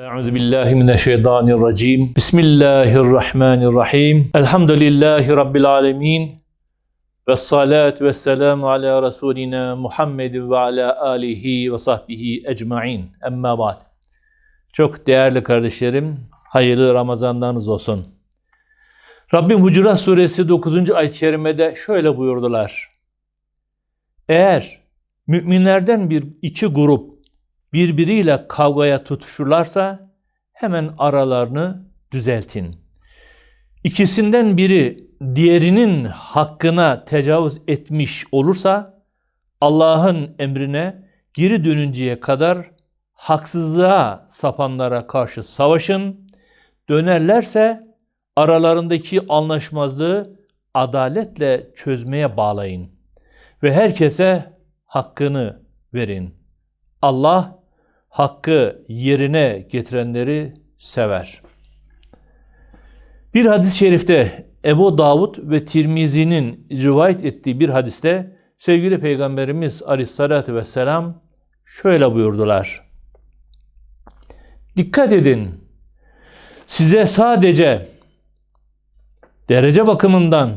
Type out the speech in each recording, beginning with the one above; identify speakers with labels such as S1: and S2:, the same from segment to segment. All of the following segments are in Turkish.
S1: Euzu billahi mineşşeytanirracim. Bismillahirrahmanirrahim. Elhamdülillahi rabbil alamin. Ve salatu ve selamu ala Resulina Muhammed ve ala alihi ve sahbihi ecmain. Emma ba'd. Çok değerli kardeşlerim, hayırlı Ramazanlarınız olsun. Rabbim Hucurat Suresi 9. ayet-i kerimede şöyle buyurdular. Eğer müminlerden bir iki grup birbiriyle kavgaya tutuşurlarsa hemen aralarını düzeltin. İkisinden biri diğerinin hakkına tecavüz etmiş olursa Allah'ın emrine geri dönünceye kadar haksızlığa sapanlara karşı savaşın. Dönerlerse aralarındaki anlaşmazlığı adaletle çözmeye bağlayın ve herkese hakkını verin. Allah hakkı yerine getirenleri sever. Bir hadis-i şerifte Ebu Davud ve Tirmizi'nin rivayet ettiği bir hadiste sevgili Peygamberimiz Aleyhisselatü Vesselam şöyle buyurdular. Dikkat edin. Size sadece derece bakımından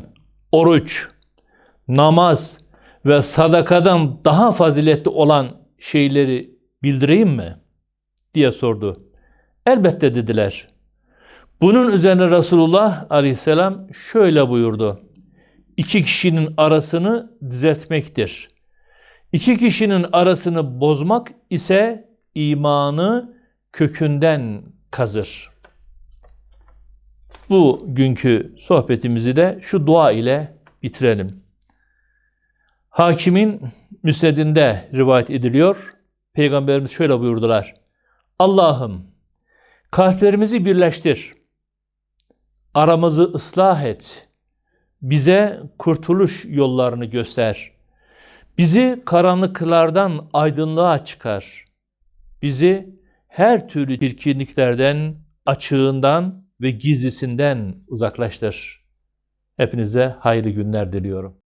S1: oruç, namaz ve sadakadan daha faziletli olan şeyleri bildireyim mi? diye sordu. Elbette dediler. Bunun üzerine Resulullah aleyhisselam şöyle buyurdu. İki kişinin arasını düzeltmektir. İki kişinin arasını bozmak ise imanı kökünden kazır. Bu günkü sohbetimizi de şu dua ile bitirelim. Hakimin müsnedinde rivayet ediliyor. Peygamberimiz şöyle buyurdular. Allah'ım kalplerimizi birleştir. Aramızı ıslah et. Bize kurtuluş yollarını göster. Bizi karanlıklardan aydınlığa çıkar. Bizi her türlü çirkinliklerden, açığından ve gizlisinden uzaklaştır. Hepinize hayırlı günler diliyorum.